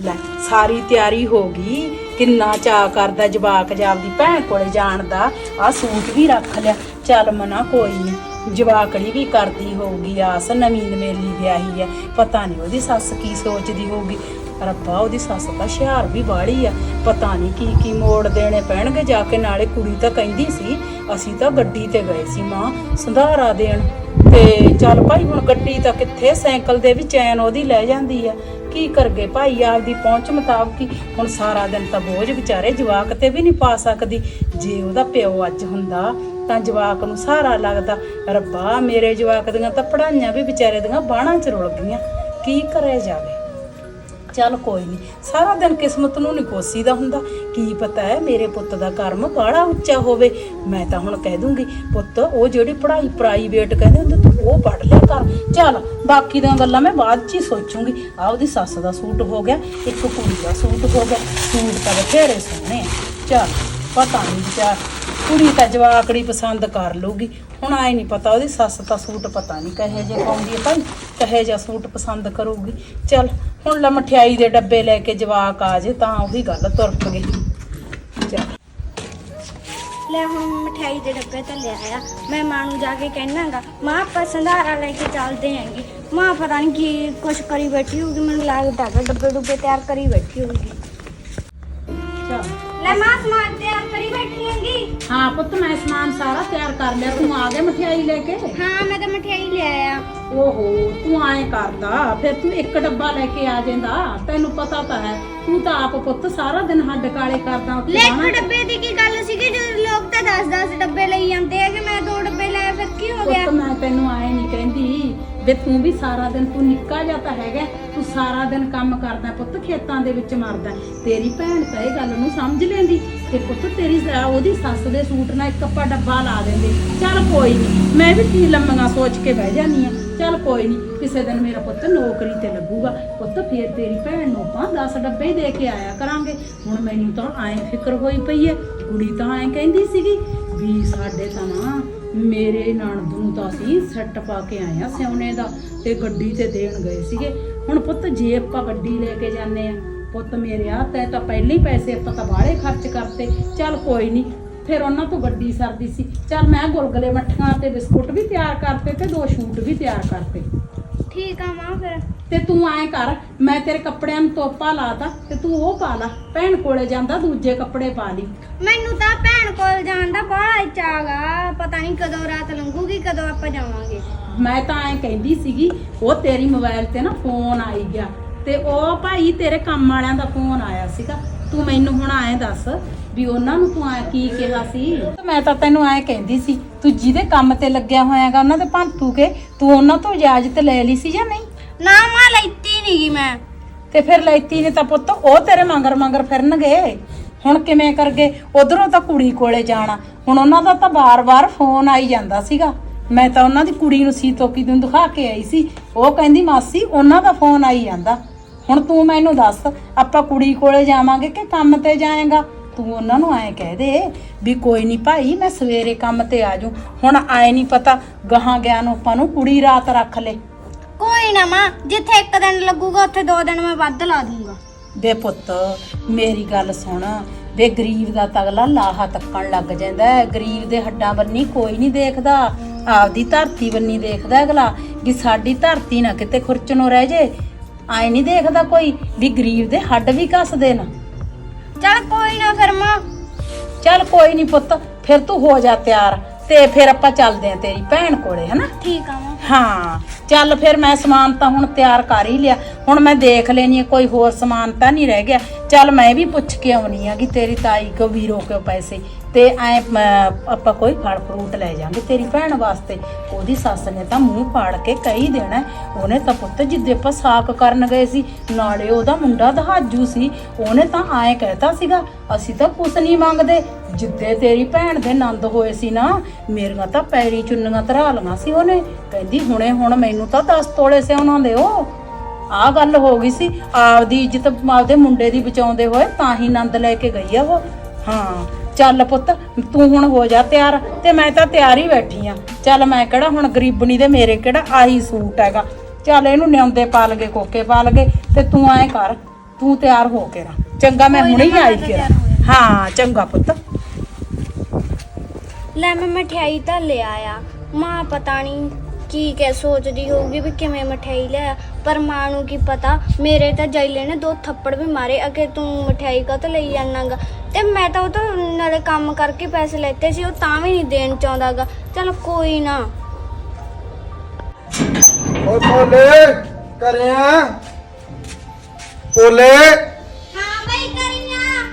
ਲੈ, ਸਾਰੀ ਤਿਆਰੀ ਹੋ ਗਈ। ਕਿੰਨਾ ਚਾਅ ਕਰਦਾ ਜਵਾਕ ਜਾਪਦੀ ਭੈਣ ਕੋਲੇ ਜਾਣ ਦਾ। ਆ ਸੂਟ ਵੀ ਰੱਖ ਲਿਆ। ਚੱਲ ਮਨਾ, ਕੋਈ ਨਹੀਂ ਜਵਾਕੜੀ ਵੀ ਕਰਦੀ ਹੋਊਗੀ ਆਸ, ਨਵੀਂ ਨਵੇਲੀ ਵਿਆਹੀ ਹੈ ਪਤਾ ਨਹੀਂ ਉਹਦੀ ਸੱਸ ਕੀ ਸੋਚਦੀ ਹੋਊਗੀ। ਰੱਬਾ, ਉਹਦੀ ਸੱਸ ਤਾਂ ਹੁਸ਼ਿਆਰ ਵੀ ਬਾੜੀ ਆ। ਪਤਾ ਨਹੀਂ ਕੀ ਕੀ ਮੋੜ ਦੇਣੇ ਪੈਣਗੇ ਜਾ ਕੇ। ਨਾਲੇ ਕੁੜੀ ਤਾਂ ਕਹਿੰਦੀ ਸੀ, ਅਸੀਂ ਤਾਂ ਗੱਡੀ ਤੇ ਗਏ ਸੀ ਮਾਂ, ਸੰਧਾਰਾ ਦੇਣ। ਤੇ ਚੱਲ ਭਾਈ, ਹੁਣ ਗੱਡੀ ਤਾਂ ਕਿੱਥੇ ਸਾਈਕਲ ਦੇ ਵੀ ਚੈਨ ਉਹਦੀ ਲੈ ਜਾਂਦੀ ਆ। ਕੀ ਕਰਗੇ ਭਾਈ? ਆਪਦੀ ਪਹੁੰਚ ਮੁਤਾਬਕ ਹੀ ਹੁਣ ਸਾਰਾ ਦਿਨ ਤਾਂ ਬੋਝ ਵਿਚਾਰੇ ਜਵਾਕ ਤੇ ਵੀ ਨਹੀਂ ਪਾ ਸਕਦੀ। ਜੇ ਉਹਦਾ ਪਿਓ ਅੱਜ ਹੁੰਦਾ, ਤਾਂ ਜਵਾਕ ਨੂੰ ਸਹਾਰਾ ਲੱਗਦਾ। ਰੱਬਾ, ਮੇਰੇ ਜਵਾਕ ਦੀਆਂ ਤਾਂ ਪੜਾਈਆਂ ਵੀ ਵਿਚਾਰੇ ਦੀਆਂ ਬਾਹਾਂ 'ਚ ਰੁਲ ਗਈਆਂ। ਕੀ ਕਰਿਆ ਜਾਵੇ? ਚੱਲ ਕੋਈ ਨਹੀਂ, ਸਾਰਾ ਦਿਨ ਕਿਸਮਤ ਨੂੰ ਨਹੀਂ ਕੋਸੀਦਾ ਹੁੰਦਾ। ਕੀ ਪਤਾ ਹੈ, ਮੇਰੇ ਪੁੱਤ ਦਾ ਕਰਮ ਬਾਹਲਾ ਉੱਚਾ ਹੋਵੇ। ਮੈਂ ਤਾਂ ਹੁਣ ਕਹਿ ਦੂੰਗੀ, ਪੁੱਤ, ਉਹ ਜਿਹੜੀ ਪੜ੍ਹਾਈ ਪ੍ਰਾਈਵੇਟ ਕਹਿੰਦੇ ਹੁੰਦੇ, ਤੂੰ ਉਹ ਪੜ੍ਹ ਲਿਆ ਕਰ। ਚੱਲ, ਬਾਕੀ ਦੀਆਂ ਗੱਲਾਂ ਮੈਂ ਬਾਅਦ ਚ ਹੀ ਸੋਚੂੰਗੀ। ਆਹ ਉਹਦੀ ਸੱਸ ਦਾ ਸੂਟ ਹੋ ਗਿਆ, ਇੱਕ ਕੁੜੀ ਦਾ ਸੂਟ ਹੋ ਗਿਆ, ਸੂਟ ਤਾਂ ਬਥੇਰੇ ਸੋਹਣੇ ਚੱਲ, ਪਤਾ ਨਹੀਂ ਵਿਚਾਰ, ਕੁੜੀ ਤਾਂ ਜਵਾਕੜੀ ਪਸੰਦ ਕਰ ਲੂਗੀ ਹੁਣ ਆਏ ਨਹੀਂ ਪਤਾ ਉਹਦੀ ਸੱਸ ਤਾਂ ਸੂਟ ਪਤਾ ਨਹੀਂ ਕਹੇ ਜੇ ਪਾਉਂਦੀ ਹੈ ਭਾਈ, ਕਹੇ ਜਿਹਾ ਸੂਟ ਪਸੰਦ ਕਰੂਗੀ। ਚੱਲ, ਹੁਣ ਲੈ ਮਠਿਆਈ ਦੇ ਡੱਬੇ ਲੈ ਕੇ ਜਵਾਕ ਆ ਜੇ, ਤਾਂ ਉਹੀ ਗੱਲ ਤੁਰਪ ਗਈ ਲੈ ਹੁਣ ਮਠਿਆਈ ਦੇ ਡੱਬੇ ਤਾਂ ਲਿਆ ਆ ਮੈਂ ਮਾਂ ਨੂੰ ਜਾ ਕੇ ਕਹਿਣਾਗਾ ਮਾਂ ਆਪਾਂ ਸੰਧਾਰਾ ਲੈ ਕੇ ਚੱਲਦੇ ਆਂਗੇ ਮਾਂ ਪਤਾ ਨਹੀਂ ਕੀ ਕੁਛ ਕਰੀ ਬੈਠੀ ਹੋਊਗੀ ਮੈਨੂੰ ਲੱਗਦਾ ਕਿ ਡੱਬੇ ਡੁੱਬੇ ਤਿਆਰ ਕਰੀ ਬੈਠੀ ਹੋਊਗੀ। ਚੱਲ। ਲੈ ਮਾਂ ਸਮਾਨ ਤਿਆਰ ਕਰੀ ਬੈਠੀ ਆਂਗੀ ਹਾਂ ਪੁੱਤ ਮੈਂ ਸਮਾਨ ਸਾਰਾ ਤਿਆਰ ਕਰ ਲਿਆ। ਤੂੰ ਆ ਗਿਆ ਮਠਿਆਈ ਲੈ ਕੇ? ਹਾਂ ਮੈਂ ਤਾਂ ਮਠਿਆਈ ਲਿਆ ਆ ਓਹੋ ਤੂੰ ਐਂ ਕਰਦਾ ਫਿਰ ਤੂੰ ਇੱਕ ਡੱਬਾ ਲੈ ਕੇ ਆ ਜਾਂਦਾ ਤੈਨੂੰ ਪਤਾ ਤਾਂ ਹੈ ਤੂੰ ਤਾਂ ਆਪ ਪੁੱਤ ਸਾਰਾ ਦਿਨ ਹੱਡ ਕਾਲੇ ਕਰਦਾ ਉੱਥੇ ਲੈ ਬਾਹਰ। ਇੱਕ ਡੱਬੇ ਦੀ ਕੀ ਗੱਲ ਸੀਗੀ ਜਦੋਂ ਲੋਕ ਤਾਂ 10-10 ਡੱਬੇ ਲਈ ਜਾਂਦੇ ਆ ਕਿ ਮੈਂ ਦੋ ਡੱਬੇ ਲਏ ਫਿਰ ਕੀ ਹੋ ਗਿਆ? ਪੁੱਤ ਮੈਂ ਤੈਨੂੰ ਆਏ ਨਹੀਂ ਕਹਿੰਦੀ ਵੀ ਤੂੰ ਵੀ ਸਾਰਾ ਦਿਨ ਤੂੰ ਨਿੱਕਾ ਜਿਹਾ ਤਾਂ ਹੈਗਾ ਤੂੰ ਸਾਰਾ ਦਿਨ ਕੰਮ ਕਰਦਾ ਪੁੱਤ ਖੇਤਾਂ ਦੇ ਵਿੱਚ ਮਰਦਾ। ਤੇਰੀ ਭੈਣ ਤਾਂ ਇਹ ਗੱਲ ਨੂੰ ਸਮਝ ਲੈਂਦੀ ਤੇ ਪੁੱਤ ਤੇਰੀ ਸ- ਉਹਦੀ ਸੱਸ ਦੇ ਸੂਟ ਨਾਲ ਇੱਕ ਕੱਪਾ ਡੱਬਾ ਲਾ ਦਿੰਦੇ। ਚੱਲ ਕੋਈ ਨਹੀਂ ਮੈਂ ਵੀ ਕੀ ਲੰਮੀਆਂ ਸੋਚ ਕੇ ਬਹਿ ਜਾਨੀ ਆ। ਚੱਲ ਕੋਈ ਨਹੀਂ ਕਿਸੇ ਦਿਨ ਮੇਰਾ ਪੁੱਤ ਨੌਕਰੀ ਤੇ ਲੱਗੂਗਾ, ਪੁੱਤ ਫੇਰ ਤੇਰੀ ਭੈਣ ਨੂੰ ਆਪਾਂ 10 ਡੱਬੇ ਦੇ ਕੇ ਆਇਆ ਕਰਾਂਗੇ। ਹੁਣ ਮੈਨੂੰ ਤਾਂ ਐਂ ਫਿਕਰ ਹੋਈ ਪਈ ਹੈ ਕੁੜੀ ਤਾਂ ਐਂ ਕਹਿੰਦੀ ਸੀਗੀ ਵੀ ਸਾਡੇ ਤਾਂ ਨਾ ਮੇਰੇ ਨਣਦ ਨੂੰ ਤਾਂ ਅਸੀਂ ਸੱਟ ਪਾ ਕੇ ਆਏ ਆ ਸਿਉਣੇ ਦਾ ਤੇ ਗੱਡੀ ਤੇ ਦੇਣ ਗਏ ਸੀਗੇ। ਹੁਣ ਪੁੱਤ ਜੇ ਆਪਾਂ ਗੱਡੀ ਲੈ ਕੇ ਜਾਂਦੇ ਆ, ਪੁੱਤ ਮੇਰੇ ਆ ਤੈ ਤਾਂ ਪਹਿਲੇ ਹੀ ਪੈਸੇ ਆਪਾਂ ਤਾਂ ਬਾਹਲੇ ਖਰਚ ਕਰਤੇ। ਚੱਲ ਕੋਈ ਨਹੀਂ ਫਿਰ ਉਹਨਾਂ ਤੋਂ ਗੱਡੀ ਸਰਦੀ ਸੀ। ਚੱਲ ਮੈਂ ਗੁਲਗਲੇ ਮੱਠੀਆਂ ਤੇ ਬਿਸਕੁਟ ਵੀ ਤਿਆਰ ਕਰਤੇ ਤੇ ਦੋ ਸ਼ੂਟ ਵੀ ਤਿਆਰ ਕਰਤੇ। ਠੀਕ ਆ ਮਾਂ ਫਿਰ। ਤੇ ਤੂੰ ਐਂ ਕਰ ਮੈਂ ਤੇਰੇ ਕੱਪੜਿਆਂ ਨੂੰ ਤੋਪਾ ਲਾਤਾ ਤੇ ਤੂੰ ਉਹ ਪਾ ਲਾ ਭੈਣ ਕੋਲੇ ਜਾਂਦਾ ਦੂਜੇ ਕੱਪੜੇ ਪਾ ਲਈ। ਮੈਨੂੰ ਤਾਂ ਭੈਣ ਕੋਲ ਜਾਣ ਦਾ ਬੜਾ ਚਾਹਗਾ ਪਤਾ ਨਹੀਂ ਕਦੋਂ ਰਾਤ ਲੰਘੂਗੀ ਕਦੋਂ ਆਪਾਂ ਜਾਵਾਂਗੇ। ਮੈਂ ਤਾਂ ਐਂ ਕਹਿੰਦੀ ਸੀਗੀ ਉਹ ਤੇਰੀ ਮੋਬਾਈਲ ਤੇ ਨਾ ਫੋਨ ਆਈ ਗਿਆ ਤੇ ਉਹ ਭਾਈ ਤੇਰੇ ਕੰਮ ਵਾਲਿਆਂ ਦਾ ਫੋਨ ਆਇਆ ਸੀਗਾ। ਤੂੰ ਮੈਨੂੰ ਹੁਣ ਐਂ ਦੱਸ ਵੀ ਉਹਨਾਂ ਨੂੰ ਤੂੰ ਐ ਕੀ ਕਿਹਾ ਸੀ? ਮੈਂ ਤਾਂ ਤੈਨੂੰ ਐਂ ਕਹਿੰਦੀ ਸੀ ਤੂੰ ਜਿਹਦੇ ਕੰਮ ਤੇ ਲੱਗਿਆ ਹੋਇਆਗਾ ਉਹਨਾਂ ਦੇ ਭੰਤੂ ਕੇ ਤੂੰ ਉਹਨਾਂ ਤੋਂ ਇਜਾਜ਼ਤ ਲੈ ਲਈ ਸੀ ਜਾਂ ਨਹੀਂ? ਨਾ ਮਾਂ ਲੈਤੀ ਨਹੀਂਗੀ ਮੈਂ। ਤੇ ਫਿਰ ਲੈਤੀ ਨੇ ਤਾਂ ਪੁੱਤ ਉਹ ਤੇਰੇ ਮੰਗਰ ਮੰਗਰ ਫਿਰਨਗੇ। ਹੁਣ ਕਿਵੇਂ ਕਰਗੇ? ਉਧਰੋਂ ਤਾਂ ਕੁੜੀ ਕੋਲੇ ਜਾਣਾ। ਹੁਣ ਉਹਨਾਂ ਦਾ ਤਾਂ ਬਾਰ-ਬਾਰ ਫੋਨ ਆਈ ਜਾਂਦਾ ਸੀਗਾ। ਮੈਂ ਤਾਂ ਉਹਨਾਂ ਦੀ ਕੁੜੀ ਨੂੰ ਸੀ ਤੋਕੀ ਨੂੰ ਦਿਖਾ ਕੇ ਆਈ ਸੀ। ਉਹ ਕਹਿੰਦੀ ਮਾਸੀ ਉਹਨਾਂ ਦਾ ਫੋਨ ਆਈ ਜਾਂਦਾ। ਹੁਣ ਤੂੰ ਮੈਨੂੰ ਦੱਸ ਆਪਾਂ ਕੁੜੀ ਕੋਲੇ ਜਾਵਾਂਗੇ ਕਿ ਕੰਮ ਤੇ ਜਾਏਗਾ? ਤੂੰ ਉਹਨਾਂ ਨੂੰ ਐਂ ਕਹਿ ਦੇ ਵੀ ਕੋਈ ਨਹੀਂ ਭਾਈ ਮੈਂ ਸਵੇਰੇ ਕੰਮ ਤੇ ਆ ਜੂ ਹੁਣ ਆਏ ਨਹੀਂ ਪਤਾ ਗਾਹਾਂ ਗਿਆ ਨੂੰ ਆਪਾਂ ਨੂੰ ਕੁੜੀ ਰਾਤ ਰੱਖ ਲੈ। ਕੋਈ ਨਾ ਮਾਂ ਜਿੱਥੇ ਇੱਕ ਦਿਨ ਲੱਗੂਗਾ ਉੱਥੇ ਦੋ ਦਿਨ ਮੈਂ ਵੱਧ ਲਾ ਦੂੰਗਾ। ਵੇ ਪੁੱਤ ਮੇਰੀ ਗੱਲ ਸੁਣ। ਵੇ ਗਰੀਬ ਦਾ ਤਗਲਾ ਲਾਹਾ ਤੱਕਣ ਲੱਗ ਜਾਂਦਾ ਹੈ। ਗਰੀਬ ਦੇ ਹੱਡਾਂ ਬੰਨੀ ਕੋਈ ਨਹੀਂ ਦੇਖਦਾ। ਆਪਦੀ ਧਰਤੀ ਬੰਨੀ ਦੇਖਦਾ ਅਗਲਾ ਵੀ ਸਾਡੀ ਧਰਤੀ ਨਾ ਕਿਤੇ ਖੁਰਚਣੋਂ ਰਹਿ ਜੇ। ਆਏ ਨਹੀਂ ਦੇਖਦਾ ਕੋਈ ਵੀ ਗਰੀਬ ਦੇ ਹੱਡ ਵੀ ਕੱਸਦੇ ਨਾ। ਚਲ ਕੋਈ ਨਾ ਫਿਰ ਚੱਲ ਕੋਈ ਨਹੀਂ ਪੁੱਤ ਫਿਰ ਤੂੰ ਹੋ ਜਾ ਤਿਆਰ ਤੇ ਫਿਰ ਆਪਾਂ ਚੱਲਦੇ ਆਂ ਤੇਰੀ ਭੈਣ ਕੋਲੇ ਹਨਾ? ਠੀਕ ਆ ਮਾਂ। ਹਾਂ। ਚੱਲ ਫਿਰ ਮੈਂ ਸਮਾਨ ਤਾਂ ਹੁਣ ਤਿਆਰ ਕਰ ਹੀ ਲਿਆ। ਹੁਣ ਮੈਂ ਦੇਖ ਲੈਣੀ ਆ, ਕੋਈ ਹੋਰ ਸਮਾਨ ਤਾਂ ਨਹੀਂ ਰਹਿ ਗਿਆ। ਚੱਲ ਮੈਂ ਵੀ ਪੁੱਛ ਕੇ ਆਉਣੀ ਆ ਕਿ ਤੇਰੀ ਤਾਈ ਕੋ ਵੀਰੋ ਕੋ ਪੈਸੇ। ਤੇ ਐ ਆਪਾਂ ਕੋਈ ਫਲ ਫਰੂਟ ਲੈ ਜਾਾਂਗੇ ਤੇਰੀ ਭੈਣ ਵਾਸਤੇ। ਉਹਦੀ ਸੱਸ ਨੇ ਤਾਂ ਮੂੰਹ ਪਾੜ ਕੇ ਕਹੀ ਦੇਣਾ। ਉਹਨੇ ਤਾਂ ਪੁੱਤ ਜਿੱਦੇ ਆਪਾਂ ਸਾਕ ਕਰਨ ਗਏ ਸੀ, ਨਾਲੇ ਉਹਦਾ ਮੁੰਡਾ ਦਹਾਜੂ ਸੀ। ਉਹਨੇ ਤਾਂ ਐਂ ਕਹਿਤਾ ਸੀਗਾ, ਅਸੀਂ ਤਾਂ ਕੁਛ ਨਹੀਂ ਮੰਗਦੇ। ਜਿੱਦੇ ਤੇਰੀ ਭੈਣ ਦੇ ਨੰਦ ਹੋਏ ਸੀ ਨਾ, ਮੇਰੀਆਂ ਤਾਂ ਪੈਰੀ ਚੁੰਨੀਆਂ ਧਰਾ ਲਈਆਂ ਸੀ ਉਹਨੇ। ਕਹਿੰਦੀ ਹੁਣੇ ਹੁਣ ਮੈਨੂੰ ਤਾਂ 10 ਤੋਲੇ ਸੇ ਉਹਨਾਂ ਦੇ ਉਹ ਆ ਗੱਲ ਹੋ ਗਈ ਸੀ ਆਪਦੀ ਇੱਜ਼ਤ ਆਪਦੇ ਮੁੰਡੇ ਦੀ ਬਚਾਉਂਦੇ ਹੋਏ ਤਾਂ ਹੀ ਨੰਦ ਲੈ ਕੇ ਗਈ ਆ ਉਹ। ਹਾਂ ਚੱਲ ਪੁੱਤ ਤੂੰ ਹੁਣ ਹੋ ਜਾ ਤਿਆਰ ਤੇ ਮੈਂ ਤਾਂ ਤਿਆਰ ਹੀ ਬੈਠੀ ਆ। ਚੱਲ ਮੈਂ ਕਿਹੜਾ ਹੁਣ ਗਰੀਬਣੀ ਦੇ ਮੇਰੇ ਕਿਹੜਾ ਆਹੀ ਸੂਟ ਹੈਗਾ। ਚੱਲ ਇਹਨੂੰ ਨਿਉਂਦੇ ਪਾ ਲਗੇ ਕੋਕੇ ਪਾ ਲਗੇ ਤੇ ਤੂੰ ਐਂ ਕਰ ਤੂੰ ਤਿਆਰ ਹੋ ਕੇ ਰਾ ਚੰਗਾ ਮੈਂ ਹੁਣੇ ਹੀ ਆਈ ਕੇ ਹਾਂ ਚੰਗਾ ਪੁੱਤ। ਲੈ ਮੈਂ ਮਠਿਆਈ ਤਾਂ ਲਿਆ ਆ ਮਾਂ ਪਤਾ ਨਹੀਂ ਕੀ ਕਹਿ ਸੋਚਦੀ ਹੋਊਗੀ ਵੀ ਕਿਵੇਂ ਮਠਿਆਈ ਲਿਆ ਪਰ ਮਾਂ ਨੂੰ ਕੀ ਪਤਾ? ਮੇਰੇ ਤਾਂ ਜੈਲੇ ਨੇ ਦੋ ਥੱਪੜ ਵੀ ਮਾਰੇ। ਅਗੇ ਤੂੰ ਮਠਿਆਈ ਕਾ ਲਈ ਜਾਣਾਗਾ? ਤੇ ਮੈਂ ਤਾਂ ਉਹ ਤਾਂ ਨਾਲੇ ਕੰਮ ਕਰਕੇ ਪੈਸੇ ਲੈਤੇ ਸੀ ਉਹ ਤਾਂ ਵੀ ਨਹੀਂ ਦੇਣ ਚਾਹੁੰਦਾਗਾ। ਚਲ ਕੋਈ ਨਾ। ਓਏ ਬੋਲੇ ਕਰਿਆ ਬੋਲੇ ਹਾਂ ਬਈ ਕਰੀਆਂ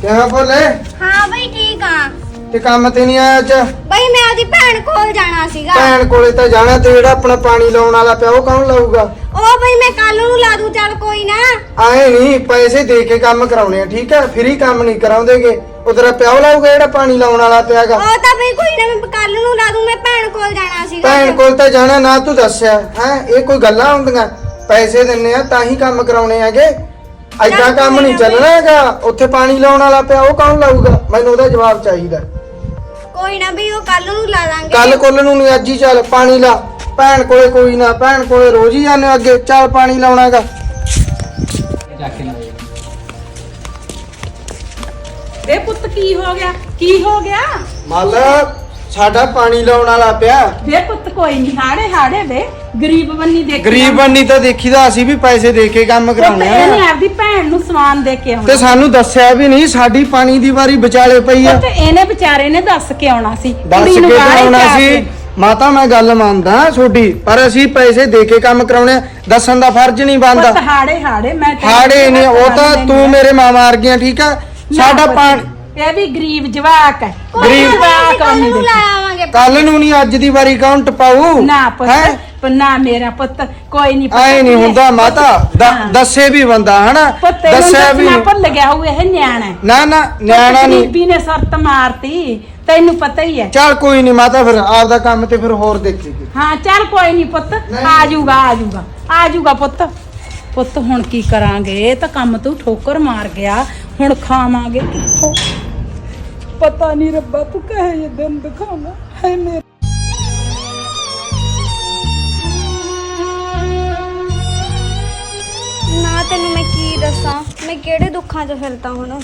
ਕਿਹਾ ਬੋਲੇ ਹਾਂ ਬਈ ਠੀਕ ਆ। ਤੇ ਕੰਮ ਤੇ ਨਹੀਂ ਆਇਆ ਅੱਜ? ਬਈ ਮੈਂ ਉਹਦੀ ਭੈਣ ਕੋਲ ਜਾਣਾ ਸੀਗਾ। ਭੈਣ ਕੋਲੇ ਤਾਂ ਜਾਣਾ ਤੇ ਜਿਹੜਾ ਆਪਣਾ ਪਾਣੀ ਲਾਉਣ ਵਾਲਾ ਪਿਆ ਉਹ ਕੌਣ ਲਾਊਗਾ? ਉਹ ਬਈ ਮੈਂ ਕੱਲ ਨੂੰ ਲਾ ਦੂੰ ਚੱਲ ਕੋਈ ਨਾ। ਆਏ ਨਹੀਂ ਪੈਸੇ ਦੇ ਕੇ ਕੰਮ ਕਰਾਉਣੇ ਆ ਠੀਕ ਹੈ ਫ੍ਰੀ ਕੰਮ ਨਹੀਂ ਕਰਾਉਂਦੇਗੇ। ਉਹ ਤੇਰਾ ਪਿਓ ਲਾਊਗਾ ਜਿਹੜਾ ਪਾਣੀ ਲਾਉਣ ਵਾਲਾ ਪਿਆਗਾ? ਉਹ ਤਾਂ ਬਈ ਕੋਈ ਨਾ ਮੈਂ ਕੱਲ ਨੂੰ ਲਾ ਦੂੰ ਮੈਂ ਭੈਣ ਕੋਲ ਜਾਣਾ ਸੀਗਾ। ਭੈਣ ਕੋਲ ਤਾਂ ਜਾਣਾ ਨਾ ਤੂੰ ਦੱਸਿਆ। ਹੈ ਇਹ ਕੋਈ ਗੱਲਾਂ ਹੁੰਦੀਆਂ? ਪੈਸੇ ਦਿੰਨੇ ਆ ਤਾਂ ਹੀ ਕੰਮ ਕਰਾਉਣੇ ਹੈਗੇ। ਐਡਾ ਕੰਮ ਨਹੀਂ ਚੱਲਣਾ ਹੈਗਾ। ਉੱਥੇ ਪਾਣੀ ਲਾਉਣ ਵਾਲਾ ਪਿਆ ਉਹ ਕੌਣ ਲਾਊਗਾ? ਮੈਨੂੰ ਉਹਦਾ ਜਵਾਬ ਚਾਹੀਦਾ। ਕੋਈ ਨਾ ਵੀ ਉਹ ਕੱਲ ਨੂੰ ਲਾ ਦਾਂਗੇ। ਕੱਲ ਕੋਲ ਨੂੰ ਨਹੀਂ ਅੱਜ ਹੀ ਚੱਲ ਪਾਣੀ ਲਾ। ਭੈਣ ਕੋਲੇ ਕੋਈ ਨਾ ਭੈਣ ਕੋਲੇ ਰੋਜ਼ ਹੀ ਜਾਂਦੇ ਅੱਗੇ ਚੱਲ ਪਾਣੀ ਲਾਉਣਾਗਾ। ਇਹ ਪੁੱਤ ਕੀ ਹੋ ਗਿਆ? ਕੀ ਹੋ ਗਿਆ? ਮੱਲ ਸਾਡਾ ਪਾਣੀ ਲਾਉਣ ਵਾਲਾ ਪਿਆ। ਵੇ ਪੁੱਤ ਕੋਈ ਨਹੀਂ ਹਾੜੇ ਹਾੜੇ ਵੇ। ਗਰੀਬ ਬੰਨੀ ਦੇਖ ਗਰੀਬ ਬੰਨੀ ਤਾਂ ਦੇਖੀਦਾ ਅਸੀਂ ਵੀ ਪੈਸੇ ਦੇ ਕੇ ਕੰਮ ਕਰਾਉਣੇ ਇਹਨੇ ਆ ਆਪਦੀ ਭੈਣ ਨੂੰ ਸਮਾਨ ਦੇ ਕੇ ਤੇ ਆਉਣਾ ਸਾਨੂੰ ਦੱਸਿਆ ਵੀ ਨਹੀਂ ਸਾਡੀ ਪਾਣੀ ਦੀ ਵਾਰੀ ਵਿਚਾਲੇ ਪਈ ਆ। ਪੁੱਤ ਇਹਨੇ ਵਿਚਾਰੇ ਨੇ ਦੱਸ ਕੇ ਆਉਣਾ ਸੀ। ਦੱਸ ਕੇ ਜਾ ਸੀ। ਮਾਤਾ ਮੈਂ ਗੱਲ ਮੰਨਦਾ ਛੋਡੀ ਪਰ ਅਸੀਂ ਪੈਸੇ ਦੇ ਕੇ ਕੰਮ ਕਰਾਉਣੇ ਦੱਸਣ ਦਾ ਫਰਜ਼ ਨਹੀਂ ਬਣਦਾ। ਹਾੜੇ ਹਾੜੇ ਮੈਂ ਹਾੜੇ ਨਹੀਂ ਉਹ ਤਾਂ ਤੂੰ ਮੇਰੇ ਮਾਂ ਮਾਰ ਗਿਆ ਠੀਕ ਆ? ਸਾਡਾ ਪਾਣੀ ਇਹ ਵੀ ਗਰੀਬ ਜਵਾਕ ਹੈ। ਗਰੀਬ ਜਵਾਕ ਕੱਲ ਨੂੰ ਲਾ ਆਵਾਂਗੇ। ਕੱਲ ਨੂੰ ਨਹੀਂ ਅੱਜ ਦੀ ਵਾਰੀ ਕਾਊਂਟ ਪਾਉ ਨਾ ਪੁੱਤ ਹੈਂ? ਪਰ ਨਾ ਮੇਰਾ ਪੁੱਤ ਕੋਈ ਨਹੀਂ ਆਏ ਨਹੀਂ ਹੁੰਦਾ ਮਾਤਾ ਦ-। ਦੱਸੇ ਵੀ ਬੰਦਾ ਹਨਾ? ਪੁੱਤ ਦੱਸਿਆ ਵੀ ਦੱਸਣਾ ਭੁੱਲ ਗਿਆ ਹੋਊ ਇਹ ਨਿਆਣਾ। ਨਾ ਨਾ ਨਿਆਣਾ ਨਹੀਂ। ਗਰੀਬੀ ਨੇ ਸਰਤ ਮਾਰਤੀ ਤੈਨੂੰ ਪਤਾ ਹੀ ਹੈ। ਚੱਲ ਕੋਈ ਨਹੀਂ ਮਾਤਾ ਫਿਰ ਆਪਦਾ ਕੰਮ ਤੇ ਫਿਰ ਹੋਰ ਦੇਖੇਗੀ ਹਾਂ ਚੱਲ ਕੋਈ ਨਹੀਂ ਪੁੱਤ। ਆ ਜਾਊਗਾ ਆ ਜਾਊਗਾ ਆ ਜਾਊਗਾ ਪੁੱਤ। ਪੁੱਤ ਹੁਣ ਕੀ ਕਰਾਂਗੇ? ਇਹ ਤਾਂ ਕੰਮ ਤੂੰ ਠੋਕਰ ਮਾਰ ਗਿਆ ਹੁਣ ਖਾਵਾਂਗੇ ਕਿੱਥੋਂ? ਪਤਾ ਨਹੀਂ ਰੱਬਾ, ਤੂੰ ਕਹੇ ਇਹ ਦਿਨ ਦਿਖਾਉਣਾ ਹੈ ਮੇਰੇ। ਨਾ ਤੈਨੂੰ ਮੈਂ ਕੀ ਦੱਸਾਂ, ਮੈਂ ਕਿਹੜੇ ਦੁੱਖਾਂ 'ਚ ਫਿਰਦਾ ਹੁਣ?